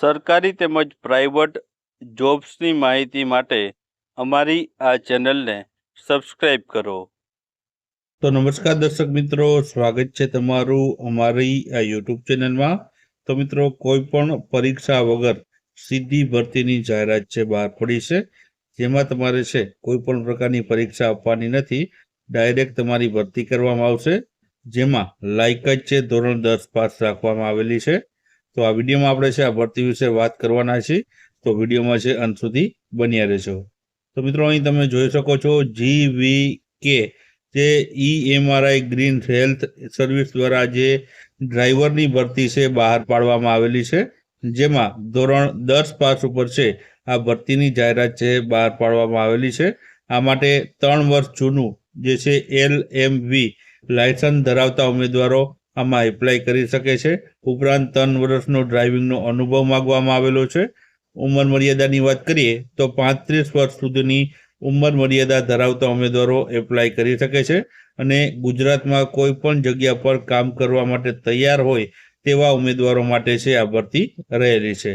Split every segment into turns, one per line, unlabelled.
સરકારી તેમજ પ્રાઇવેટ જોબ્સની માહિતી માટે અમારી આ ચેનલને સબસ્ક્રાઇબ કરો.
તો નમસ્કાર દર્શક મિત્રો, સ્વાગત છે તમારું અમારી આ યુટ્યુબ ચેનલમાં. તો મિત્રો, કોઈ પણ પરીક્ષા વગર સીધી ભરતીની જાહેરાત છે, બહાર પડી છે, જેમાં તમારે છે, કોઈ પણ પ્રકારની પરીક્ષા આપવાની નથી. ડાયરેક્ટ તમારી ભરતી કરવામાં આવશે, જેમાં લાયકાત છે, ધોરણ દસ પાસ રાખવામાં આવેલી છે. તો આ વિડીયોમાં આપણે છે આ ભરતી વિશે વાત કરવાના છીએ. તો વિડીયોમાં છે અંત સુધી બન્યા રહેશો તો મિત્રો, અહીં તમે જોઈ શકો છો જી વી કે જે E EMRI green health service દ્વારા જે ડ્રાઈવરની ભરતી છે બહાર પાડવામાં આવેલી છે. જેમાં ધોરણ દસ પાસ ઉપર છે આ ભરતીની જાહેરાત છે બહાર પાડવામાં આવેલી છે. આ માટે ત્રણ વર્ષ જૂનું જે છે એલ એમ વી લાયસન્સ ધરાવતા ઉમેદવારો આમાં એપ્લાય કરી શકે છે. ઉપરાંત ત્રણ વર્ષનો ડ્રાઇવિંગનો અનુભવ માગવામાં આવેલો છે. ઉંમર મર્યાદાની વાત કરીએ તો પાંત્રીસ વર્ષ સુધીની ઉંમર મર્યાદા ધરાવતા ઉમેદવારો એપ્લાય કરી શકે છે અને ગુજરાતમાં કોઈ પણ જગ્યા પર કામ કરવા માટે તૈયાર હોય તેવા ઉમેદવારો માટે છે આ ભરતી રહેલી છે.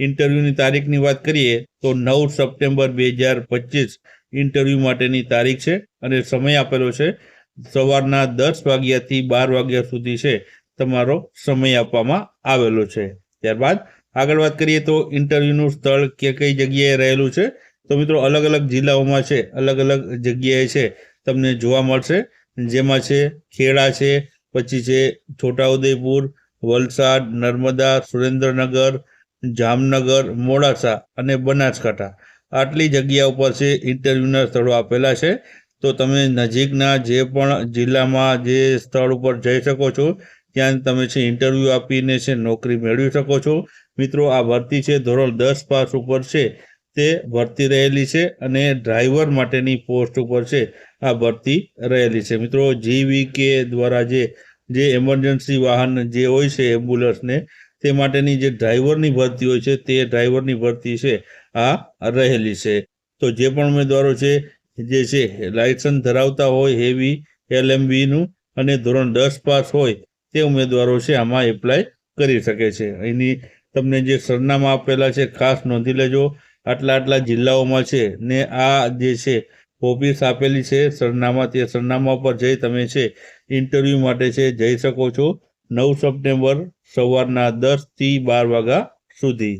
ઇન્ટરવ્યૂની તારીખની વાત કરીએ તો નવ સપ્ટેમ્બર બે હજાર પચીસ. ઇન્ટરવ્યૂ માટેની તારીખ છે અને સમય આપેલો છે સવારના દસ વાગ્યાથી બાર વાગ્યા સુધી છે તમારો સમય આપવામાં આવેલો છે. ત્યારબાદ આગળ વાત કરીએ તો ઇન્ટરવ્યૂનું સ્થળ કે કઈ જગ્યાએ રહેલું છે? તો મિત્રો અલગ અલગ જિલ્લાઓમાં છે, અલગ અલગ જગ્યાએ છે, તમને જોવા મળશે. જેમાં છે ખેડા છે, પછી છે છોટાઉદેપુર, વલસાડ, નર્મદા, સુરેન્દ્રનગર, જામનગર, મોડાસા અને બનાસકાંઠા. આટલી જગ્યા ઉપર છે ઇન્ટરવ્યૂના સ્થળો આપેલા છે. તો તમે નજીકના જે પણ જિલ્લામાં જે સ્થળ ઉપર જઈ શકો છો, ત્યાં તમે છે ઇન્ટરવ્યૂ આપીને છે નોકરી મેળવી શકો છો. મિત્રો, આ ભરતી છે ધોરણ દસ પાસ ઉપર છે. તે ભરતી રહેલી છે અને ડ્રાઈવર માટેની પોસ્ટ ઉપર છે આ ભરતી રહેલી છે. મિત્રો જીવીકે દ્વારા જે જે એમરજન્સી વાહન જે હોય છે એમ્બ્યુલન્સને તે માટેની જે ડ્રાઈવરની ભરતી હોય છે, તે ડ્રાઈવરની ભરતી છે આ રહેલી છે. તો જે પણ ઉમેદવારો છે જે છે લાયસન્સ ધરાવતા હોય હેવી એલએમબીનું અને ધોરણ દસ પાસ હોય તે ઉમેદવારો છે, આમાં એપ્લાય કરી શકે છે. અહીંની તમને જે સરનામા આપેલા છે, ખાસ નોંધી લેજો. આટલા આટલા જિલ્લાઓમાં છે ને આ જે છે, ઓફિસ આપેલી છે, સરનામા, તે સરનામા પર જઈ તમે છે ઇન્ટરવ્યૂ માટે છે, જઈ શકો છો નવ સપ્ટેમ્બર સવારના દસથી બાર વાગ્યા સુધી.